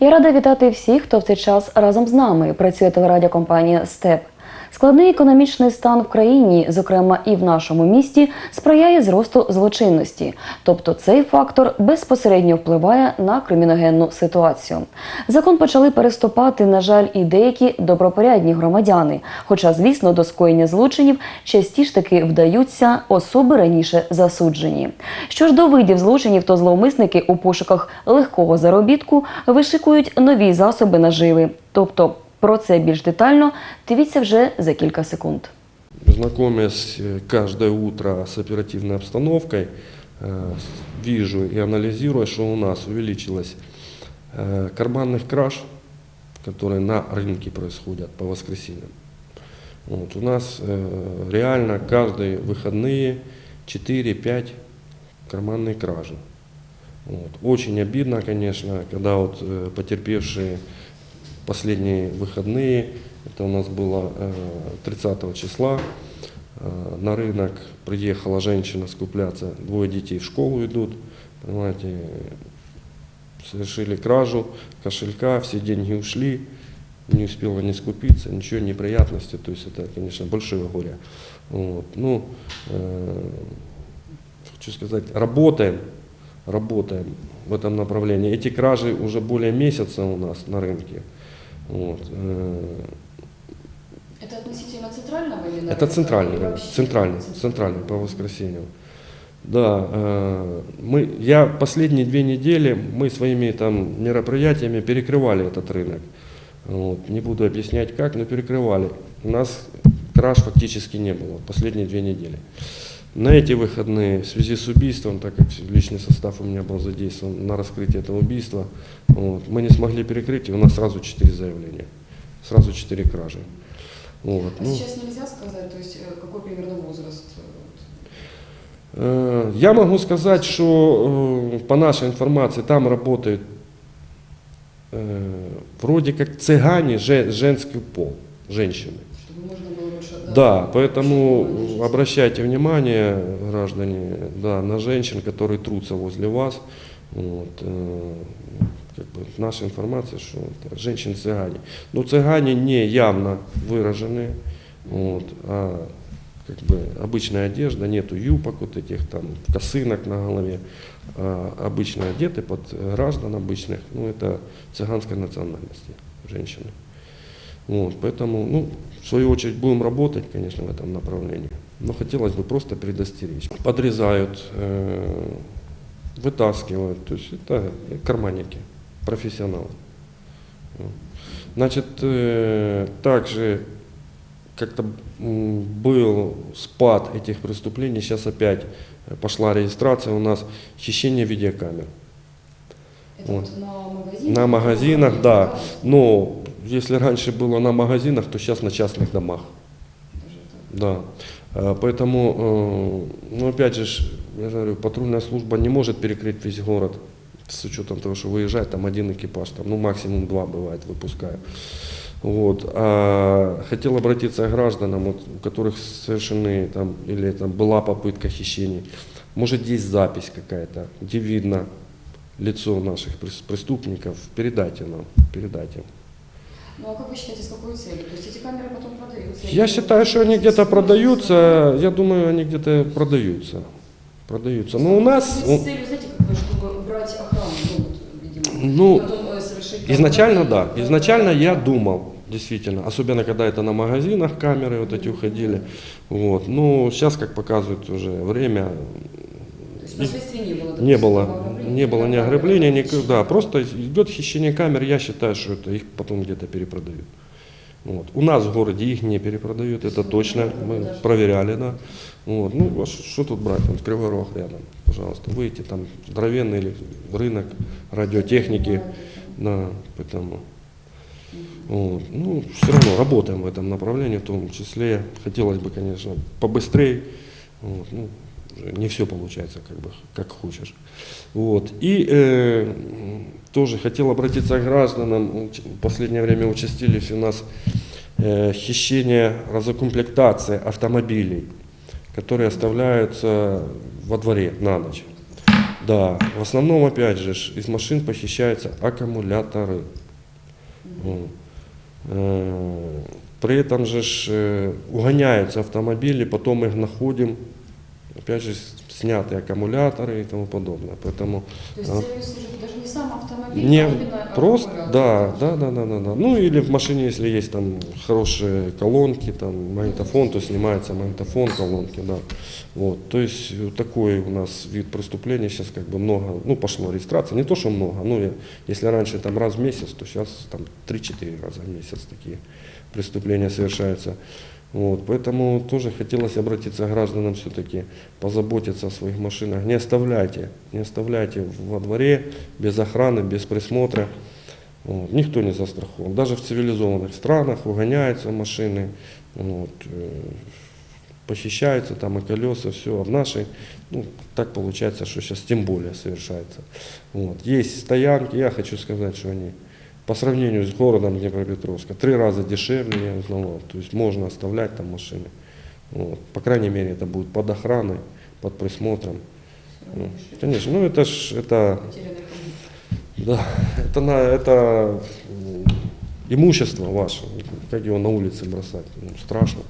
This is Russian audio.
Я рада вітати всіх, хто в цей час разом з нами працює телерадіокомпанія Степ. Складний економічний стан в країні, зокрема і в нашому місті, сприяє зросту злочинності. Тобто цей фактор безпосередньо впливає на криміногенну ситуацію. Закон почали переступати, на жаль, і деякі добропорядні громадяни. Хоча, звісно, до скоєння злочинів частіше таки вдаються особи раніше засуджені. Що ж до видів злочинів, то зловмисники у пошуках легкого заробітку вишикують нові засоби наживи. Тобто про це більш детально дивіться вже за кілька секунд. Знакомясь э, каждое утро с оперативной обстановкой, э, с- вижу и анализируя, что у нас увеличилось э, карманных краж, которые на рынке происходят по воскресеньям. Вот, у нас э, реально каждые выходные 4-5 карманные кражи. Вот. Очень обидно, конечно, когда вот э, потерпевшие последние выходные, это у нас было э, 30 числа, э, на рынок приехала женщина скупляться, двое детей в школу идут, понимаете, совершили кражу кошелька, все деньги ушли, не успела не скупиться, ничего, неприятности, то есть это, конечно, большое горе. Вот. Ну, э, хочу сказать, работаем, работаем в этом направлении. Эти кражи уже более месяца у нас на рынке. Вот. э, Это относительно центрального или Это центральный, рынок, центральный, центральный по воскресеньям. Да, э, мы, я последние две недели мы своими там мероприятиями перекрывали этот рынок. Вот, не буду объяснять как, но перекрывали. У нас краж фактически не было последние две недели. На эти выходные в связи с убийством, так как личный состав у меня был задействован на раскрытие этого убийства, вот, мы не смогли перекрыть, и у нас сразу четыре заявления, сразу четыре кражи. Вот, А ну. сейчас нельзя сказать, то есть э, какой примерно возраст? э, Э, Я могу сказать, что э, по нашей информации там работают э, вроде как цыгане, же- женский пол, женщины. вот, Чтобы можно было больше... Да, поэтому обращайте внимание, граждане, да, на женщин, которые трутся возле вас. Вот, э, как бы наша информация, что это женщины-цыгане. Но цыгане не явно выраженные, вот, а как бы обычная одежда, нету юбок вот этих там, косынок на голове, а обычно одеты под граждан обычных, ну это цыганской национальности женщины. Вот, поэтому, ну, в свою очередь, будем работать, конечно, в этом направлении. Но хотелось бы просто предостеречь. Подрезают, э, вытаскивают, то есть это карманники, профессионалы. Значит, э, также как-то был спад этих преступлений, сейчас опять пошла регистрация у нас, хищение видеокамер. Это вот на магазинах? На магазинах, да. Но если раньше было на магазинах, то сейчас на частных домах. Да. Э, Поэтому, э, ну опять же, я говорю, патрульная служба не может перекрыть весь город с учетом того, что выезжает там один экипаж, там, ну максимум два бывает, выпускаю. Вот. А хотел обратиться к гражданам, вот, у которых совершены там, или там была попытка хищений. Может есть запись какая-то, где видно лицо наших прес- преступников, передайте нам, передайте. Ну а как вы считаете, с какой целью? То есть эти камеры потом продаются? Я считаю, что они где-то продаются, я думаю, они где-то продаются. Продаются. Но у нас, Ну, С целью, знаете, как бы, чтобы убрать охрану, ну, вот, видимо. Ну, потом, э, совершить изначально да, изначально я думал, действительно, особенно когда это на магазинах камеры вот эти уходили. Вот. Ну, сейчас, как показывает уже время, То есть последствий не было? не было, не было ни там, ограбления, ни, да, просто идет хищение камер, я считаю, что это их потом где-то перепродают. Вот. У нас в городе их не перепродают, это точно, мы проверяли, да. Вот. Ну, а что тут брать, вот Кривой Рог рядом, пожалуйста, выйти, там здоровенный или рынок радиотехники, да, поэтому. Вот. Ну, все равно работаем в этом направлении, в том числе. Хотелось бы, конечно, побыстрее. Вот. Ну, не все получается, как бы, как хочешь. Вот. И э, тоже хотел обратиться к гражданам. В последнее время участились у нас э, хищения, разукомплектация автомобилей, которые оставляются во дворе на ночь. Да, в основном, опять же, из машин похищаются аккумуляторы. Э, При этом же э, угоняются автомобили, потом их находим, опять же, снятые аккумуляторы и тому подобное. Поэтому То есть а, даже не сам автомобиль, не а именно просто, да, да, да, да, да, да. Ну или в машине, если есть там хорошие колонки, там магнитофон, то снимается магнитофон, колонки, да. Вот, то есть такой у нас вид преступления сейчас как бы много, ну пошло регистрация, не то что много, ну если раньше там раз в месяц, то сейчас там 3-4 раза в месяц такие преступления совершаются. Вот, поэтому тоже хотелось обратиться к гражданам все-таки, позаботиться о своих машинах. Не оставляйте, не оставляйте во дворе без охраны, без присмотра. Вот, никто не застрахован. Даже в цивилизованных странах угоняются машины, вот, э, похищаются там и колеса, все. А в нашей, ну, так получается, что сейчас тем более совершается. Вот. Есть стоянки, я хочу сказать, что они по сравнению с городом Днепропетровска три раза дешевле, узнавал. То есть можно оставлять там машины. Вот. По крайней мере, это будет под охраной, под присмотром. Ну, конечно, ну это ж это, да, это, на, это имущество ваше, как его на улице бросать, ну, страшно.